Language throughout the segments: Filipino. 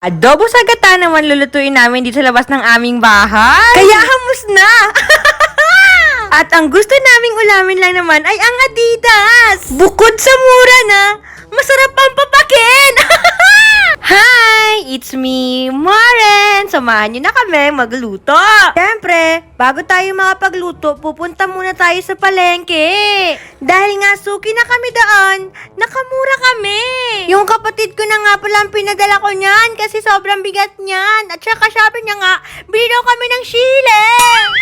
Adobo sa gata naman lulutuin namin dito sa labas ng aming bahay. Kaya hamos na! At ang gusto naming ulamin lang naman ay ang Adidas. Bukod sa mura na, masarap pang papakin. Hi! It's me, Maren! Samahan niyo na kami magluto. Siyempre, bago tayo makapagluto, pupunta muna tayo sa palengke. Dahil nga suki na kami doon, nakamura kami. Yung kapatid ko na nga pala ang pinadala ko niyan kasi sobrang bigat niyan. At saka sabi niya nga, bili kami ng sile.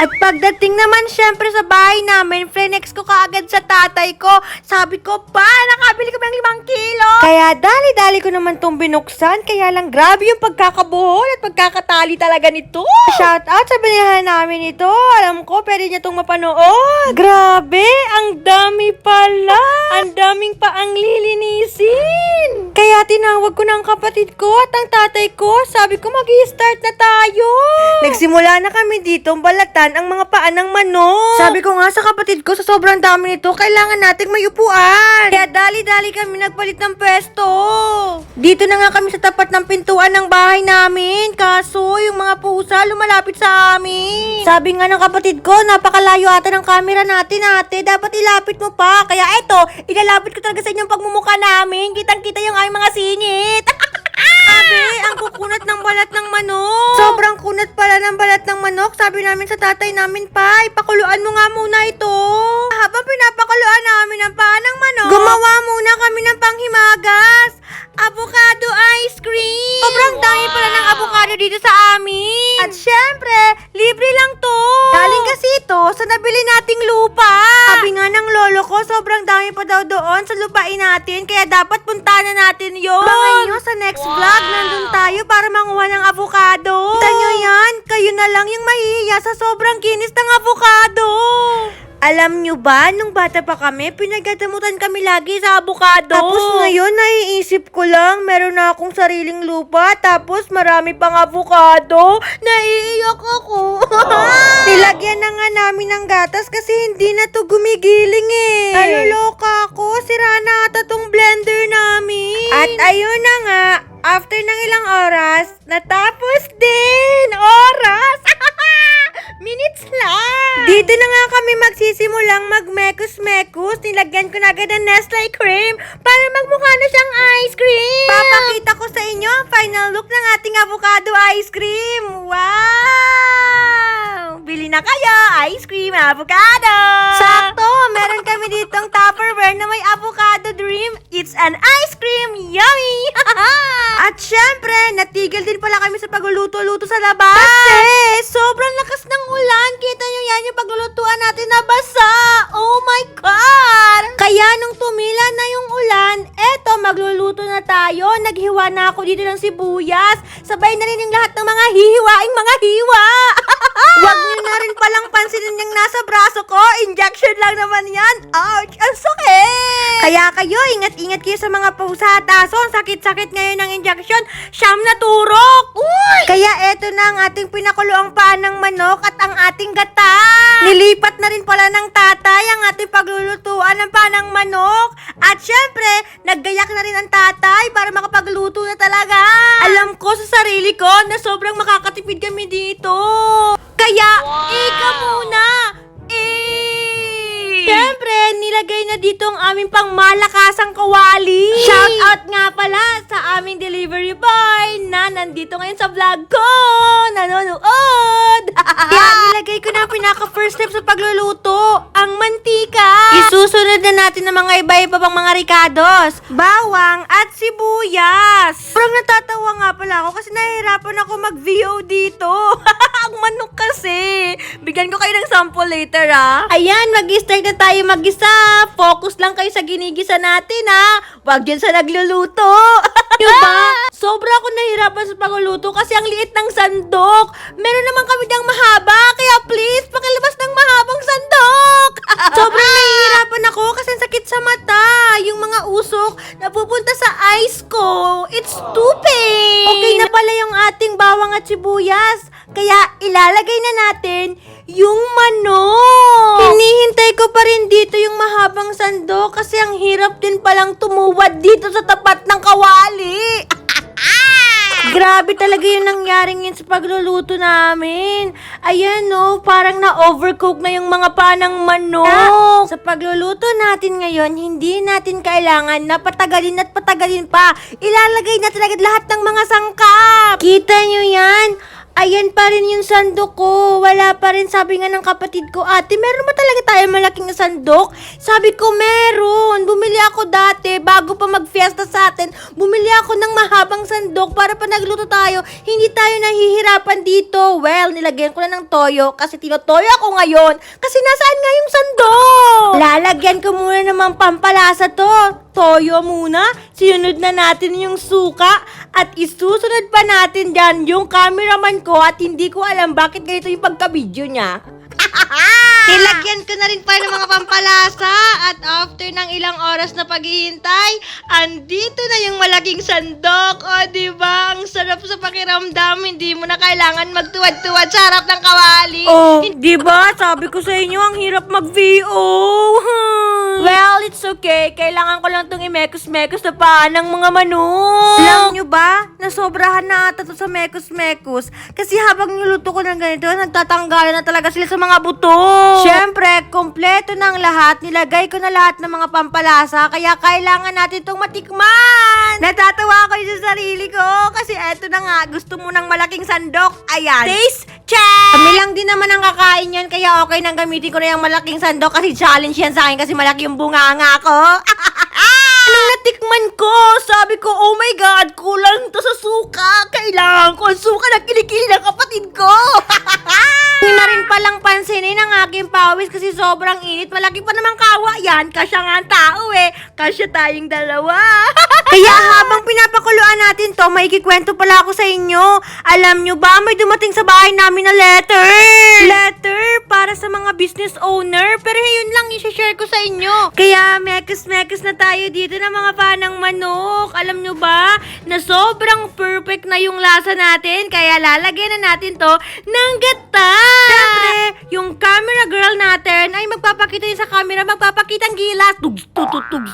At pagdating naman syempre sa bahay namin, flenex ko kaagad sa tatay ko. Sabi ko, pa, nakabili kami ng limang kilo. Kaya dali-dali ko naman tong binuksan. Kaya lang grabe yung pagkakabuhol at pagkakatali talaga nito. Shout out sa binihan namin ito. Alam ko, pwede niya itong mapanood. Grabe, ang dami pala. Ang daming pa ang lilinisin. Kaya tinawag ko ng kapatid ko at ang tatay ko. Sabi ko, mag start na tayo. Nagsimula na kami dito balatan ang mga paa ng manok. Sabi ko nga sa kapatid ko, sa sobrang dami nito, kailangan nating may upuan. Kaya dali-dali kami nagpalit ng pwesto. Dito na nga kami sa tapat ng pintuan ng bahay namin. Kaso, yung mga pusa lumalapit sa amin. Sabi nga ng kapatid ko, napakalayo ata ng camera natin ate. Dapat ilapit mo pa. Kaya eto, ilalapit ko talaga sa inyong pagmumuka namin. Kitang-kita yung aming mga singit. Sabi, ang kukunat ng balat ng manok. Sobrang kunat pala ng balat ng manok. Sabi namin sa tatay namin, pa, ipakuluan mo nga muna ito. Habang pinapakuluan namin ang paa ng manok, gumawa muna kami ng panghimagas. Avocado ice cream. Sobrang dami pala ng avocado dito sa amin. At syempre, libre lang to. Galing kasi ito sa nabili nating lupa. Sabi nga ng lolo ko, sobrang dami pa daw doon sa lupain natin. Kaya dapat puntahan na natin yun. Mga inyo, sa next vlog, nandun tayo para manguha ng avocado. Kita nyo yan? Kayo na lang yung mahihiya sa sobrang kinis ng avocado. Alam nyo ba, nung bata pa kami, pinagkatamutan kami lagi sa avocado. Tapos ngayon, naiisip ko lang, meron na akong sariling lupa, tapos marami pang avocado. Naiiyak ako. Nilagyan na nga namin ng gatas kasi hindi na to gumigiling eh. Naluloka ako, sira na ata tong blender namin. At ayun na nga, after ng ilang oras, natapos din! Oras! Minutes lang! Dito na nga kami magsisimulang magmekus-mekus. Nilagyan ko na agad ng Nestle cream para magmukha na siyang ice cream. Papakita ko sa inyo ang final look ng ating avocado ice cream. Wow! Bili na kayo! Ice cream avocado! Sakto! Meron kami ditong Tupperware na may avocado dream. It's an ice cream! Yummy! At syempre, natigil din pala kami sa pagluluto-luto sa labas. Kasi, sobrang lakas ng ulan. Kita nyo yan yung paglulutuan natin na basa. Oh my God! Kaya nung tumila na yung ulan, eto, magluluto na tayo. Naghiwa na ako dito ng sibuyas. Sabay na rin yung lahat ng mga hihiwaing mga hiwa. Huwag nyo na rin palang pansinin yung nasa braso ko. Injection lang naman yan. Ouch! Ang sakit! Kaya kayo, ingat-ingat kayo sa mga pusa at aso. Ang sakit-sakit ngayon ng injection. Siyam na turok! Uy! Kaya eto na ang ating pinakuloang paa ng manok at ang ating gata. Nilipat na rin pala ng tatay ang ating paglulutuan ng paa ng manok. At syempre, naggayak na rin ang tatay para makapagluto na talaga. Alam ko sa sarili ko na sobrang makakatipid kami dito. Kaya, ika muna! Eh! Siyempre, nilagay na dito ang aming pangmalakasang kawali. Shout out nga pala sa aming delivery boy na nandito ngayon sa vlog ko. Nanonood. Kaya nilagay ko na ang pinaka first step sa pagluluto, ang mantika. Isusunod na natin ng mga iba-iba pang mga ricados, bawang at sibuyas. Parang natatawa nga pala ako kasi nahihirapan ako mag-VO dito. ang manok kasi. Bigyan ko kayo ng sample later ah. Ayan, mag-start na tayo mag-isa. Focus lang kayo sa ginigisa natin ah. Huwag yan sa nagluluto. Yung ba? Sobra ako nahirapan sa pagluluto kasi ang liit ng sandok. Meron naman kami dang mahaba, kaya please, pakilabas ng mahabang sandok. Sobrang nahihirapan ako kasi ang sakit sa mata. Yung mga usok napupunta sa eyes ko. It's stupid. Okay na pala yung ating bawang at sibuyas. Kaya ilalagay na natin yung manok. Hinihintay ko pa rin dito yung mahabang sandok kasi ang hirap din palang tumuwad dito sa tapat ng kawali. Grabe talaga yung nangyaring yun sa pagluluto namin. Ayan no, parang na-overcook na yung mga panang manok. Sa pagluluto natin ngayon, hindi natin kailangan na patagalin at patagalin pa. Ilalagay na talaga lahat ng mga sangkap. Kita nyo yan? Ayan pa rin yung sandok ko. Wala pa rin. Sabi nga ng kapatid ko, ate, meron ba talaga tayo malaking sandok? Sabi ko, meron. Bumili ako dati, bago pa mag-fiesta sa atin, bumili ako ng mahabang sandok para pa nagluto tayo. Hindi tayo nahihirapan dito. Well, nilagyan ko na ng toyo kasi tinotoyo ako ngayon. Kasi nasaan nga yung sandok? Lalagyan ko muna naman pampalasa to. Toyo muna. Sinunod na natin yung suka. At isusunod pa natin dyan yung cameraman ko at hindi ko alam bakit ganito yung pagka-video niya. Nilagyan ko na rin pa ng mga pampalasa at after ng ilang oras na paghihintay, andito na yung malaking sandok. O, di ba? Ang sarap sa pakiramdam. Hindi mo na kailangan magtuwad-tuwad sa harap ng kawali. Oh, di ba? Sabi ko sa inyo, ang hirap mag-VO. well, it's okay. Kailangan ko lang itong imekos-mekos na paan ng mga manok. Alam nyo ba? Nasobrahan na ata to sa mekos-mekos. Kasi habang niluto ko ng ganito, nagtatanggalan na talaga sila sa mga buto. Siyempre, kompleto ng lahat. Nilagay ko na lahat ng mga pampalasa. Kaya kailangan natin itong matikman. Natatawa ako sa sarili ko. Kasi eto na nga, gusto mo ng malaking sandok. Ayan. Taste check! Kami lang din naman ang kakain yan. Kaya okay nang gamitin ko na yung malaking sandok. Kasi challenge yan sa akin. Kasi malaki yung bunganga ko. Nung natikman ko, sabi ko, oh my God, kulang to sa suka. Kailangan ko ang suka na kilikili ng kapatid ko. Hindi na rin palang pansinin ang aking pawis kasi sobrang init. Malaki pa namang kawa yan. Kasya nga ang tao eh. Kasya tayong dalawa. Kaya habang pinapakuluan natin to, may ikikwento pala ako sa inyo. Alam nyo ba, may dumating sa bahay namin na letter. Letter para sa mga business owner. Pero yun lang i-share ko sa inyo. Kaya mekos-mekos na tayo dito ng mga panang manok. Alam nyo ba, na sobrang perfect na yung lasa natin. Kaya lalagyan na natin to ng gata. Siyempre, yung camera girl natin ay magpapakita yun sa camera, magpapakita ang gilas. Tugs, tugs, tugs.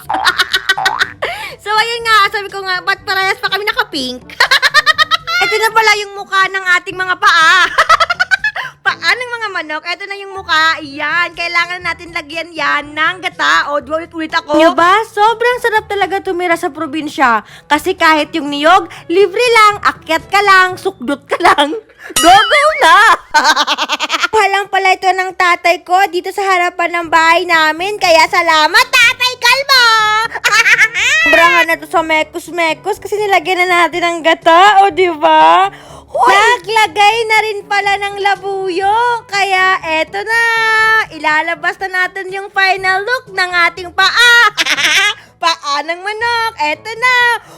so, ayun nga, sabi ko nga, ba't parehas pa kami naka-pink? Ito na pala yung mukha ng ating mga paa. paa ng mga manok. Ito na yung mukha. Yan. Kailangan natin lagyan yan ng gata. O, ulit-ulit ako. Nyo? Sobrang sarap talaga tumira sa probinsya. Kasi kahit yung niyog, libre lang. Akyat ka lang. Sukdot ka lang. Go-go na! Walang pala ito ng tatay ko dito sa harapan ng bahay namin. Kaya salamat, Tatay Kalbo! Sobrahan na to sa mekos-mekos kasi nilagyan na natin ng gata, o di ba? Naglagay na rin pala ng labuyo. Kaya eto na. Ilalabas na natin yung final look ng ating paa. paa ng manok. Eto na.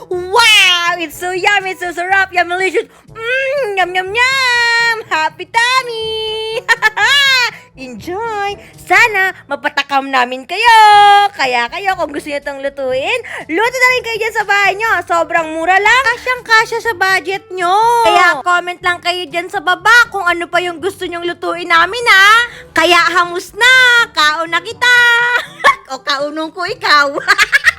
Wow! It's so yummy. It's so sarap. Yum, delicious. Mmm! Yum, yum, yum! Happy tummy! Enjoy! Sana mapatakam namin kayo! Kaya kayo, kung gusto nyo itong lutuin, luto na rin kayo dyan sa bahay nyo. Sobrang mura lang. Kasyang kasya sa budget nyo. Kaya comment lang kayo dyan sa baba kung ano pa yung gusto nyong lutuin namin ha. Kaya hamos na! Kaon na kita! o kaunong ko ikaw.